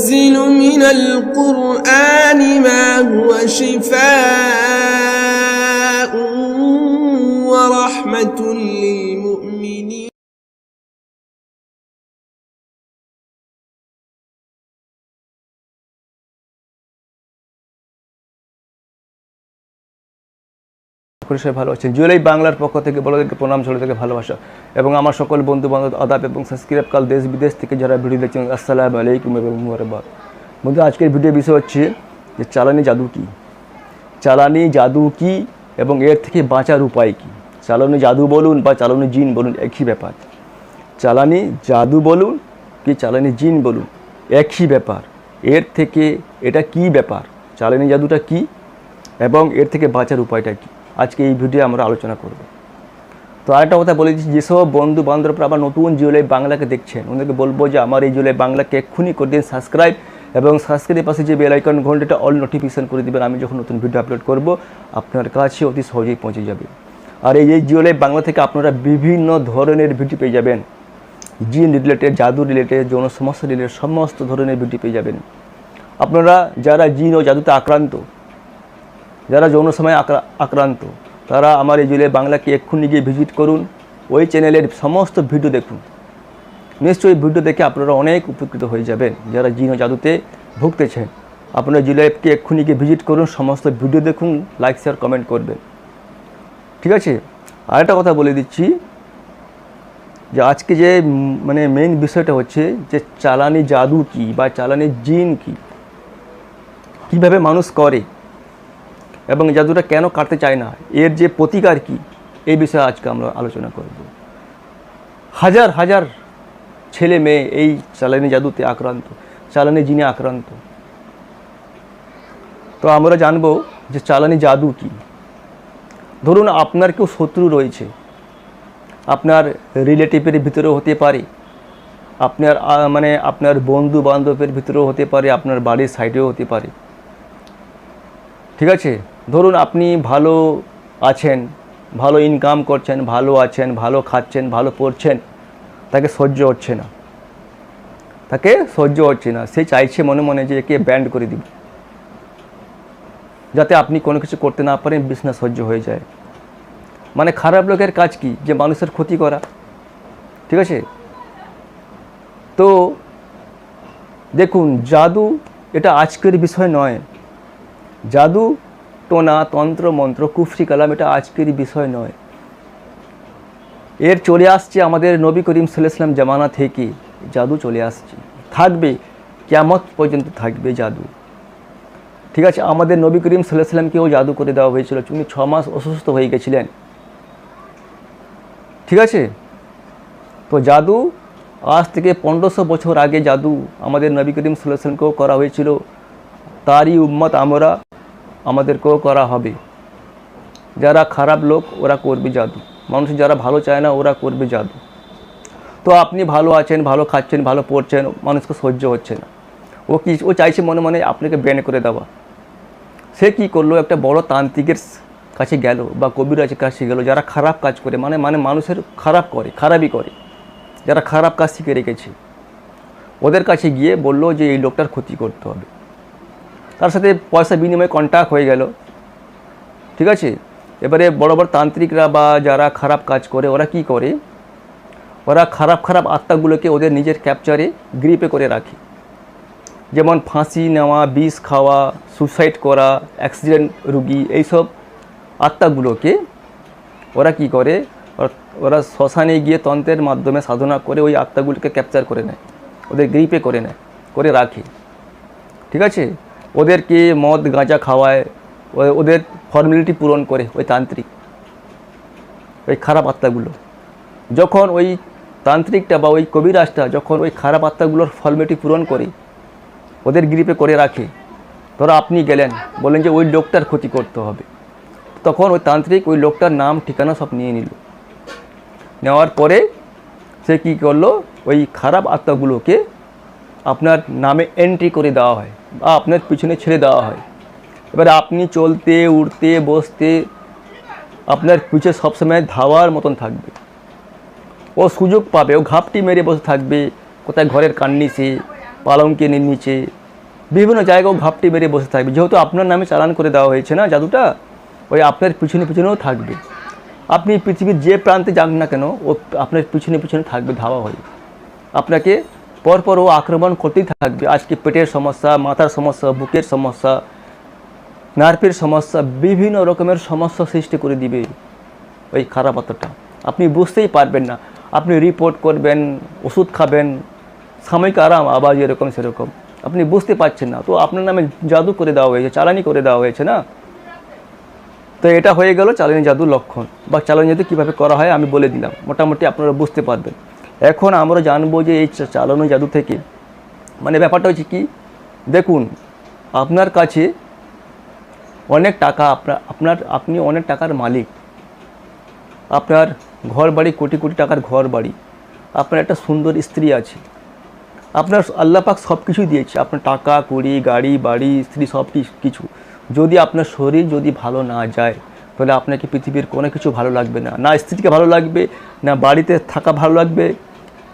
ينزل من القرآن ما هو شفاء ورحمة للمؤمنين করে সবাই ভালো আছেন। জুলাই বাংলার পক্ষ থেকে বড়দেরকে প্রণাম ছোটো থেকে ভালোবাসা এবং আমার সকল বন্ধু বান্ধব আদাব এবং সাবস্ক্রাইব কাল দেশ বিদেশ থেকে যারা ভিডিও দেখছেন, আসসালামু আলাইকুম এবং বন্ধু আজকের ভিডিও বিষয় হচ্ছে যে চালানি জাদু কী? চালানি জাদু কী এবং এর থেকে বাঁচার উপায় কী? চালানি জাদু বলুন বা চালানি জিন বলুন, একই ব্যাপার। চালানি জাদু বলুন কি চালানি জিন বলুন, একই ব্যাপার। এর থেকে এটা কি ব্যাপার? চালানি জাদুটা কি এবং এর থেকে বাঁচার উপায়টা কি? আজকে এই ভিডিও আমরা আলোচনা করব। তো আরেকটা কথা বলে দিচ্ছি, যেসব বন্ধু বান্ধবরা আবার নতুন জিওলাই বাংলাকে দেখছেন ওদেরকে বলব যে আমার এই জিওলাই বাংলাকে এক্ষুনি করে দিন সাবস্ক্রাইব এবং সাবস্ক্রাইবের পাশে যে বেল আইকন ঘন্টাটা অল নোটিফিকেশন করে দেবেন, আমি যখন নতুন ভিডিও আপলোড করব, আপনার কাছে অতি সহজেই পৌঁছে যাবে। আর এই এই জিওলাই বাংলা থেকে আপনারা বিভিন্ন ধরনের ভিডিও পেয়ে যাবেন। জিন রিলেটেড জাদু রিলেটেড যৌন সমস্যা রিলেটেড সমস্ত ধরনের ভিডিও পেয়ে যাবেন। আপনারা যারা জিন ও জাদুতে আক্রান্ত যারা যৌন সময় আক্রান্ত, তারা আমার এই জুলে বাংলাকে এক্ষুনি গিয়ে ভিজিট করুন, ওই চ্যানেলের সমস্ত ভিডিও দেখুন। নিশ্চয়ই ভিডিও দেখে আপনারা অনেক উপকৃত হয়ে যাবেন, যারা জিন জাদুতে ভুগতেছেন। আপনারা জুলাইকে এক্ষুনি গিয়ে ভিজিট করুন, সমস্ত ভিডিও দেখুন, লাইক, শেয়ার, কমেন্ট করবেন। ঠিক আছে? আরেকটা কথা বলে দিচ্ছি, যে আজকে যে মানে মেইন বিষয়টা হচ্ছে যে চালানি জাদু কি বা চালানি জিন কি? কীভাবে মানুষ করে? এবং জাদুটা কেন কাটতে চায় না, এর যে প্রতিকার কি, এই বিষয়ে আজকে আমরা আলোচনা করব। হাজার হাজার ছেলে মেয়ে এই চালানি জাদুতে আক্রান্ত, চালানি জিনে আক্রান্ত। তো আমরা জানব যে চালানি জাদু কি। ধরুন আপনার কেউ শত্রু রয়েছে, আপনার রিলেটিভের ভিতরেও হতে পারে, আপনার মানে আপনার বন্ধু বান্ধবের ভিতরেও হতে পারে, আপনার বাড়ির সাইডেও হতে পারে। ঠিক আছে? ধরুন আপনি ভালো আছেন, ভালো ইনকাম করছেন, ভালো আছেন, ভালো খাচ্ছেন, ভালো পড়ছেন, তাকে সহ্য হচ্ছে না। তাকে সহ্য হচ্ছে না। সে চাইছে মনে মনে যে একে ব্যান্ড করে দিব। যাতে আপনি কোনো কিছু করতে না পারেন বিজনেস সহ্য হয়ে যায়। মানে খারাপ লোকের কাজ কি? যে মানুষের ক্ষতি করা। ঠিক আছে? তো দেখুন, জাদু এটা আজকের বিষয় নয়। জাদু টোনা তন্ত্র, মন্ত্র, কুফরি, কালাম, এটা আজকের বিষয় নয়। এর চলে আসছে আমাদের নবী করিম সাল্লাম জামানা থেকে জাদু চলে আসছে। থাকবে কেমত পর্যন্ত থাকবে জাদু। ঠিক আছে, আমাদের নবী করিম সাল্লাহ সাল্লামকেও জাদু করে দেওয়া হয়েছিল। উনি ছ মাস অসুস্থ হয়ে গেছিলেন। ঠিক আছে? তো জাদু, আজ থেকে পনেরোশো বছর আগে জাদু আমাদের নবী করিম সাল্লাহ সাল্লামকেও করা হয়েছিল। তারই উম্মত আমরা আমাদেরকেও করা হবে। যারা খারাপ লোক, ওরা করবে জাদু। মানুষ যারা ভালো চায় না, ওরা করবে জাদু। তো আপনি ভালো আছেন, ভালো খাচ্ছেন, ভালো পড়ছেন, মানুষকে সহ্য হচ্ছে না। ও কি, ও চাইছে মনে মনে আপনাকে ব্যান করে দেওয়া। সে কি করল? একটা বড় তান্ত্রিকের কাছে গেল বা কবিরাজের কাছে গেল, যারা খারাপ কাজ করে মানে মানে মানুষের খারাপ করে, খারাপই করে। যারা খারাপ কাজ শিখে রেখেছে। ওদের কাছে গিয়ে বলল যে, এই লোকটার ক্ষতি করতে হবে। তার সাথে পয়সা বিনিময়ে কন্ট্যাক্ট হয়ে গেল। ঠিক আছে? এবারে বড় বড় তান্ত্রিকরা বা যারা খারাপ কাজ করে, ওরা কি করে? ওরা খারাপ খারাপ আত্মাগুলোকে ওদের নিজের ক্যাপচারে গ্রিপে করে রাখে। যেমন ফাঁসি নেওয়া, বিষ খাওয়া সুসাইড করা অ্যাক্সিডেন্ট রুগী, এইসব আত্মাগুলোকে ওরা কি করে? ওরা- শ্মশানে গিয়ে তন্ত্রের মাধ্যমে সাধনা করে ওই আত্মাগুলোকে ক্যাপচার করে নেয়। ওদের গ্রিপে করে নেয়, করে রাখে। ঠিক আছে? ওদেরকে মদ, গাঁজা খাওয়ায়? ওদের ফর্মালিটি পূরণ করে ওই তান্ত্রিক। ওই খারাপ আত্মাগুলো। যখন ওই তান্ত্রিকটা বা ওই কবিরাজটা যখন ওই খারাপ আত্মাগুলোর ফর্মালিটি পূরণ করে, ওদের গ্রিপে করে রাখে, ধরো আপনি গেলেন বলেন যে ওই লোকটার ক্ষতি করতে হবে। তখন ওই তান্ত্রিক ওই লোকটার নাম, ঠিকানা সব নিয়ে নিল। নেওয়ার পরে সে কী করল? ওই খারাপ আত্মাগুলোকে আপনার নামে এন্ট্রি করে দেওয়া হয় বা আপনার পিছনে ছেড়ে দেওয়া হয়। এবারে আপনি চলতে উঠতে বসতে আপনার পিছে সবসময় ধাওয়ার মতন থাকবে। ও সুযোগ পাবে, ও ঘাপটি মেরে বসে থাকবে, কোথায় ঘরের কান্নিসে, পালঙ্কে নিচে বিভিন্ন জায়গাও ঘাপটি মেরে বসে থাকবে। যেহেতু আপনার নামে চালান করে দেওয়া হয়েছে না জাদুটা, ওই আপনার পিছনে পিছনেও থাকবে। আপনি পৃথিবীর যে প্রান্তে যান না কেন, ও আপনার পিছনে পিছনে থাকবে, ধাওয়া হয়ে। আপনাকে পরপর ও আক্রমণ করতেই থাকবে। আজকে পেটের সমস্যা, মাথার সমস্যা, বুকের সমস্যা, নার্ভের সমস্যা, বিভিন্ন রকমের সমস্যা সৃষ্টি করে দিবে ওই খারাপ আত্মাটা আপনি বুঝতেই পারবেন না। আপনি রিপোর্ট করবেন, ওষুধ খাবেন, সাময়িক আরাম, আবার এরকম সেরকম। আপনি বুঝতে পারছেন না। তো আপনার নামে জাদু করে দেওয়া হয়েছে, চালানি করে দেওয়া হয়েছে না? তো এটা হয়ে গেল চালানি জাদুর লক্ষণ। বা চালানি জাদু কীভাবে করা হয় আমি বলে দিলাম। মোটামুটি আপনারা বুঝতে পারবেন। এখন আমরা জানব যে এই চালানো জাদু থেকে মানে ব্যাপারটা হচ্ছে কি? দেখুন, আপনার কাছে অনেক টাকা আপনার আপনার, আপনি অনেক টাকার মালিক। আপনার ঘর বাড়ি কোটি কোটি টাকার ঘর বাড়ি আপনার একটা সুন্দর স্ত্রী আছে। আপনার আল্লাহ পাক সব কিছুই দিয়েছে। আপনার টাকা, কুড়ি, গাড়ি, বাড়ি, স্ত্রী সব কিছু। যদি আপনার শরীর যদি ভালো না যায়, তাহলে আপনাকে পৃথিবীর কোনো কিছু ভালো লাগবে না। না স্ত্রীকে ভালো লাগবে, না বাড়িতে থাকা ভালো লাগবে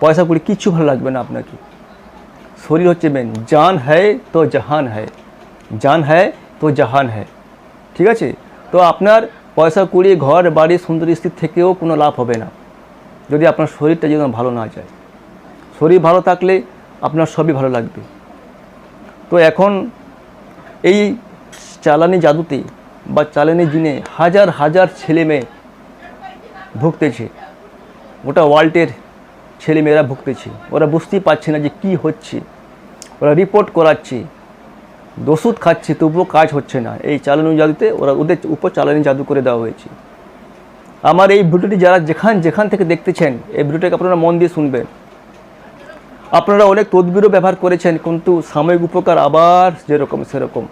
পয়সা কুড়ি কিচ্ছু ভালো লাগবে না আপনাকে। শরীর হচ্ছে মেন জান হ্যায় তো জাহান হ্যায়। জান হ্যায় তো জাহান হ্যায়। ঠিক আছে? তো আপনার পয়সা কুড়ি, ঘর, বাড়ি, সুন্দর স্ত্রী থেকেও কোনো লাভ হবে না। যদি আপনার শরীরটা যেন ভালো না যায়। শরীর ভালো থাকলে আপনার সবই ভালো লাগবে। তো এখন এই চালানি জাদুতে বা চালানি জিনে হাজার হাজার ছেলে মেয়ে ভুগতেছে। গোটা ওয়ার্ল্ডের ছেলেমেয়েরা ভুগতেছে। ওরা বুঝতেই পারছে না যে কি হচ্ছে। ওরা রিপোর্ট করাচ্ছে। ওষুধ খাচ্ছে, তবুও কাজ হচ্ছে না। এই চালানি জাদুতে ওরা ওদের উপর চালানি জাদু করে দেওয়া হয়েছে। আমার এই ভিডিওটি যারা যেখান যেখান থেকে দেখতেছেন, এই ভিডিওটাকে আপনারা মন দিয়ে শুনবেন। আপনারা অনেক তদবিরও ব্যবহার করেছেন, কিন্তু সাময়িক উপকার আবার যেরকম, সেরকম।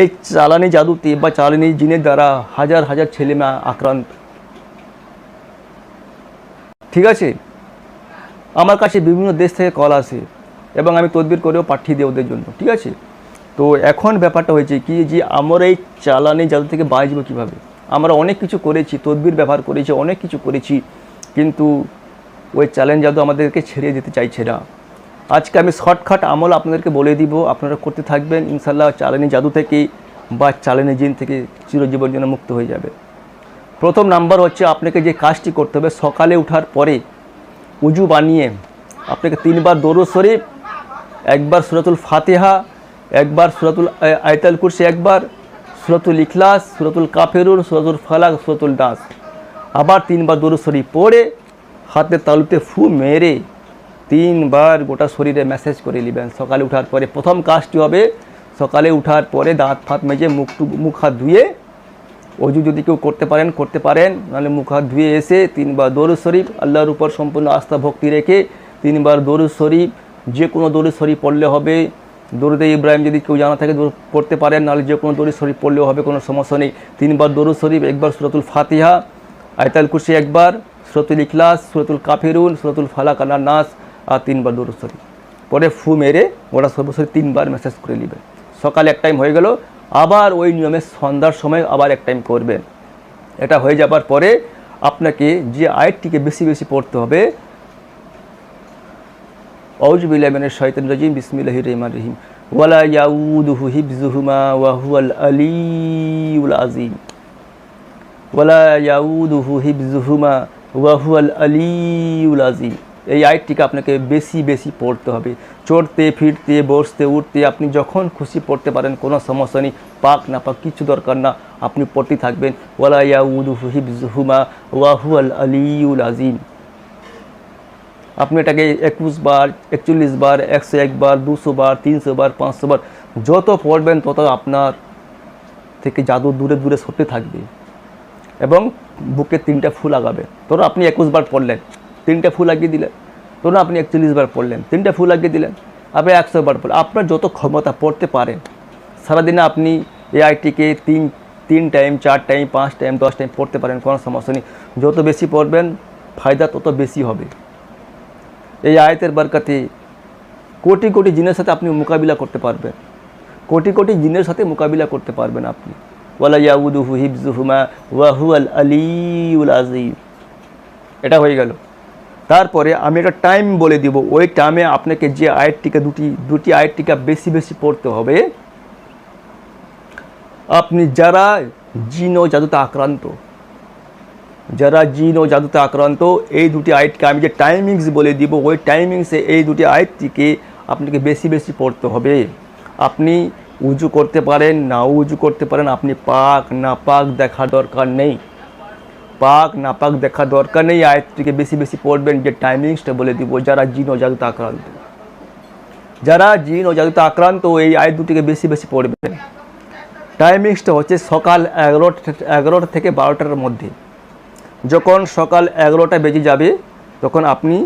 এই চালানি জাদুতে বা চালানি জিনের দ্বারা হাজার হাজার ছেলে মেয়ে আক্রান্ত। ঠিক আছে? আমার কাছে বিভিন্ন দেশ থেকে কল আসে এবং আমি তদবির করেও পাঠিয়ে দিই ওদের জন্য, ঠিক আছে? তো এখন ব্যাপারটা হয়েছে কি যে আমরা এই চালানি জাদু থেকে বাঁচবো কীভাবে? আমরা অনেক কিছু করেছি, তদবির ব্যবহার করেছি, অনেক কিছু করেছি, কিন্তু ওই চ্যালেঞ্জ জাদু আমাদেরকে ছেড়ে দিতে চাইছে না। আজকে আমি শর্টকাট আমল আপনাদেরকে বলে দিব, আপনারা করতে থাকবেন ইনশাল্লাহ চালানি জাদু থেকে বা চালানি জিন থেকে চিরজীবন জন্য মুক্ত হয়ে যাবে। প্রথম নাম্বার হচ্ছে আপনাকে যে কাজটি করতে হবে, সকালে ওঠার পরে উজু বানিয়ে আপনাকে তিনবার দরুদ শরীফ, একবার সুরাতুল ফাতেহা, একবার সুরাতুল আয়তাল কুরসি, একবার সুরাতুল ইখলাস, সুরাতুল কাফেরুন, সুরাতুল ফালাক, সুরাতুল দাস আবার তিনবার দরুদ শরীফ পড়ে হাতের তালুতে ফু মেরে তিনবার গোটা শরীরে মেসেজ করে নেবেন। সকালে ওঠার পরে প্রথম কাজটি হবে, সকালে ওঠার পরে দাঁত ফাত মেজে মুখ মুখ হাত ধুয়ে অজু যদি কেউ করতে পারেন করতে পারেন। নাহলে মুখ, হাত ধুয়ে এসে তিনবার দরুদ শরীফ, আল্লাহর উপর সম্পূর্ণ আস্থা, ভক্তি রেখে তিনবার দরুদ শরীফ, যে কোনো দরুদ শরীফ পড়লে হবে। দরুদে ইব্রাহিম যদি কেউ জানা থাকে পড়তে পারেন, নাহলে যে কোনো দরুদ শরীফ পড়লেও হবে, কোনো সমস্যা নেই। তিনবার দরুদ শরীফ, একবার সুরাতুল ফাতিহা, আয়তাল কুশি একবার, সুরাতুল ইখলাস, সুরাতুল কাফিরুন, সুরাতুল ফালাক আনার নাস, আর তিনবার দরুদ শরীফ। পরে ফু মেরে ওরা সর্বশরী তিনবার মেসেজ করে নেবেন সকালে এক টাইম হয়ে গেল আবার ওই নিয়মে সন্ধ্যার সময় আবার এক টাইম করবেন এটা হয়ে যাবার পরে আপনাকে যে আয়াতটিকে বেশি বেশি পড়তে হবে আউজবিল্লামিনের শয়তান রাজিম, বিসমিল্লাহির রহমান রহিম। ওয়ালা ইয়াউদুহু হিফজুহুমা ওয়া হুয়াল আলিউল আযীম। ওয়ালা ইয়াউদুহু হিফজুহুমা ওয়া হুয়াল আলিউল আযীম। এই আয়াতটিকে আপনাকে বেশি বেশি পড়তে হবে। চড়তে, ফিরতে, বসতে, উঠতে, আপনি যখন খুশি পড়তে পারেন, কোনো সমস্যা নেই। পাক না পাক, কিছু দরকার না, আপনি পড়তে থাকবেন। ওয়ালা ইয়াউদুহু হিফজুহুমা ওয়া হুয়াল আলিউল আযীম। আপনি এটাকে একুশ বার, একচল্লিশ বার, একশো একবার দুশো বার, তিনশো বার, পাঁচশো বার, যত পড়বেন, তত আপনার থেকে জাদু দূরে দূরে সরতে থাকবে। এবং বুকে তিনটা ফুল লাগাবে। ধরুন আপনি একুশ বার পড়লেন। তিনটা ফুল লাগিয়ে দিলেন। ধরুন আপনি একচল্লিশ বার পড়লেন, তিনটা ফুল লাগিয়ে দিলেন, আপনি একশো বার পড়লেন। আপনার যত ক্ষমতা পড়তে পারেন সারাদিনে আপনি এই আইটিকে তিন তিন টাইম চার টাইম পাঁচ টাইম দশ টাইম পড়তে পারেন, কোনো সমস্যা নেই। যত বেশি পড়বেন, ফায়দা তত বেশি হবে। এই আয়তের বারকাতে কোটি কোটি জিনের সাথে আপনি মোকাবিলা করতে পারবেন। কোটি কোটি জিনের সাথে মোকাবিলা করতে পারবেন আপনি। ওয়ালা ইয়াউদুহু হিফজুহুমা ওয়া হুয়াল আলিউল আযীম। এটা হয়ে গেল। তারপরে আমি একটা টাইম বলে দিব, ওই টাইমে আপনাকে যে আয়েরটিকা দুটি দুটি আয়েরটিকা বেশি বেশি পড়তে হবে, আপনি যারা জিন ও জাদুতে আক্রান্ত, যারা জিন ও জাদুতে আক্রান্ত, এই দুটি আইটকে আমি যে টাইমিংস বলে দিব, ওই টাইমিংসে এই দুটি আইটটিকে আপনাকে বেশি বেশি পড়তে হবে। আপনি উজু করতে পারেন, না উজু করতে পারেন, আপনি পাক, না পাক দেখার দরকার নেই। পাক না পাক দেখার দরকার নেই। আয়াতটিকে বেশি বেশি পড়বেন, যে টাইমিংসটা বলে দিব, যারা জিন ও জাদুতে আক্রান্ত। যারা জিন ও জাদুতে আক্রান্ত, এই আয়াত দুটিকে বেশি বেশি পড়বেন। টাইমিংসটা হচ্ছে সকাল এগারোটা এগারোটা থেকে বারোটার মধ্যে। যখন সকাল এগারোটা বেজে যাবে, তখন আপনি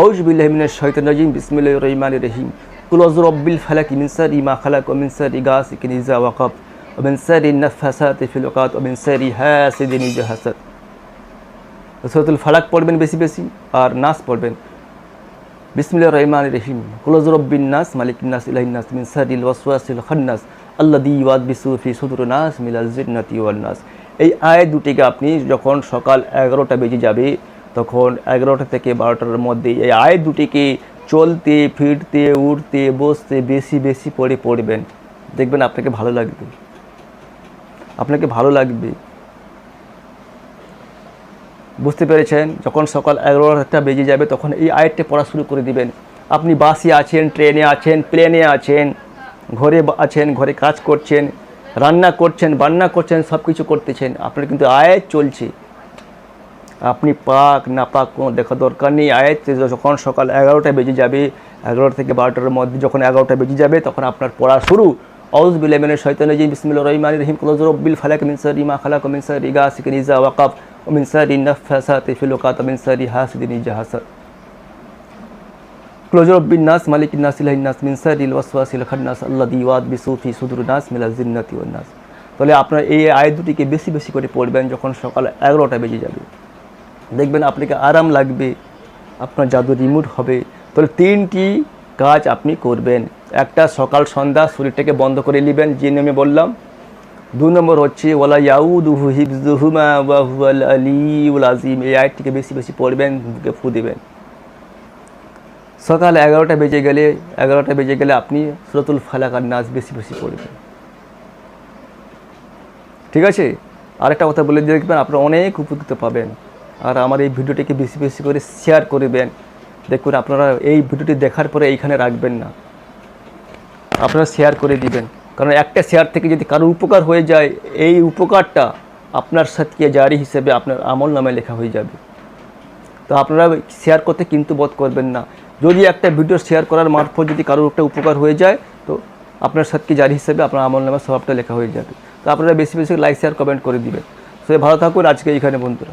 আউজবিল্লাহমিনের শৈতান রাজিম বিসমিল্লাহ রহিমান রহিম। কুলজ রব্বিল ফালাক মিনসার ইমা খালাক ও মিনসার ইগাস ইকিনিজা ওয়াকাব ও মিনসার ইন্নাফাসাত ফিল ওকাত ও মিনসার হাসিদিন হাসাদ সৈতুল ফালাক পড়বেন বেশি বেশি আর নাস পড়বেন। বিসমিল্লাহ রহমান রহিম। কুলজ রব্বিন নাস, মালিক নাস ইলাহিন নাস, মিন সারিল ওয়াসওয়াসিল খান্নাস। আল্লাদি ওয়াদ বিসুফি সুদুর নাস মিলাল জিন্নাতি ওয়াল নাস। এই আয় দুটিকে আপনি যখন সকাল এগারোটা বেজে যাবে, তখন এগারোটা থেকে বারোটার মধ্যে এই আয় দুটিকে চলতে, ফিরতে, উঠতে, বসতে বেশি বেশি পড়ে পড়বেন। দেখবেন আপনাকে ভালো লাগবে। আপনাকে ভালো লাগবে। বুঝতে পেরেছেন? যখন সকাল এগারোটা বেজে যাবে, তখন এই আয়াতটা পড়া শুরু করে দিবেন। আপনি বাসে আছেন, ট্রেনে আছেন, প্লেনে আছেন, ঘরে আছেন, ঘরে কাজ করছেন, রান্না করছেন, বান্না করছেন সব কিছু করতেছেন। আপনার কিন্তু আয়াত চলছে। আপনি পাক, না পাক কোনো দেখা দরকার নেই। আয়াত যখন সকাল এগারোটা বেজে যাবে, এগারোটা থেকে বারোটার মধ্যে যখন এগারোটা বেজে যাবে, তখন আপনার পড়া শুরু। আউজ বিলেমিনের শৈতান জি বিসমিল্লা রহিমান রহিম। কুলজ রব্বিল ফালাক খালাক ওয়াকাব মিনসার ইন্নাফাসাত ফিলুকাত মিনসার হাসিদিন ইজা হাসাদ ক্লোজ রব্বিন নাস মালিক নাস, ইলাহিন নাস মিনসার ইল ওয়াসওয়াসিল খান্নাস নাস জিন্নাতি ওয়ান নাস। তাহলে আপনার এই আয় দুটিকে বেশি বেশি করে পড়বেন যখন সকাল এগারোটা বেজে যাবে। দেখবেন আপনাকে আরাম লাগবে, আপনার জাদু রিমুভ হবে। তাহলে তিনটি কাজ আপনি করবেন। একটা সকাল সন্ধ্যা শরীরটাকে বন্ধ করে নেবেন যে নেমে বললাম। দু নম্বর হচ্ছে ওলা ইয়াউদুহু হিফজুহুমা ওয়া হুয়াল আলিউল আজিম এই আয়টিকে বেশি বেশি পড়বেন বুকে ফু দেবেন। সকাল এগারোটা বেজে গেলে, এগারোটা বেজে গেলে আপনি সুরতুল ফালাকার নাচ বেশি বেশি পড়বেন। ঠিক আছে? আরেকটা কথা বলে দিয়ে দেখবেন আপনারা অনেক উপকৃত পাবেন। আর আমার এই ভিডিওটিকে বেশি বেশি করে শেয়ার করবেন। দেখুন, আপনারা এই ভিডিওটি দেখার পরে এইখানে রাখবেন না। আপনারা শেয়ার করে দিবেন। কারণ একটা শেয়ার থেকে যদি কারও উপকার হয়ে যায়, এই উপকারটা আপনার সাথে জারি হিসেবে আপনার আমল নামে লেখা হয়ে যাবে। তো আপনারা শেয়ার করতে কিন্তু বোধ করবেন না। যদি একটা ভিডিও শেয়ার করার মারফত যদি কারোর একটা উপকার হয়ে যায়, তো আপনার সাথে জারি হিসেবে আপনার আমল নামে সবটা লেখা হয়ে যাবে। তো আপনারা বেশি বেশি লাইক শেয়ার কমেন্ট করে দিবেন। সে ভালো থাকুন আজকে এইখানে বন্ধুরা।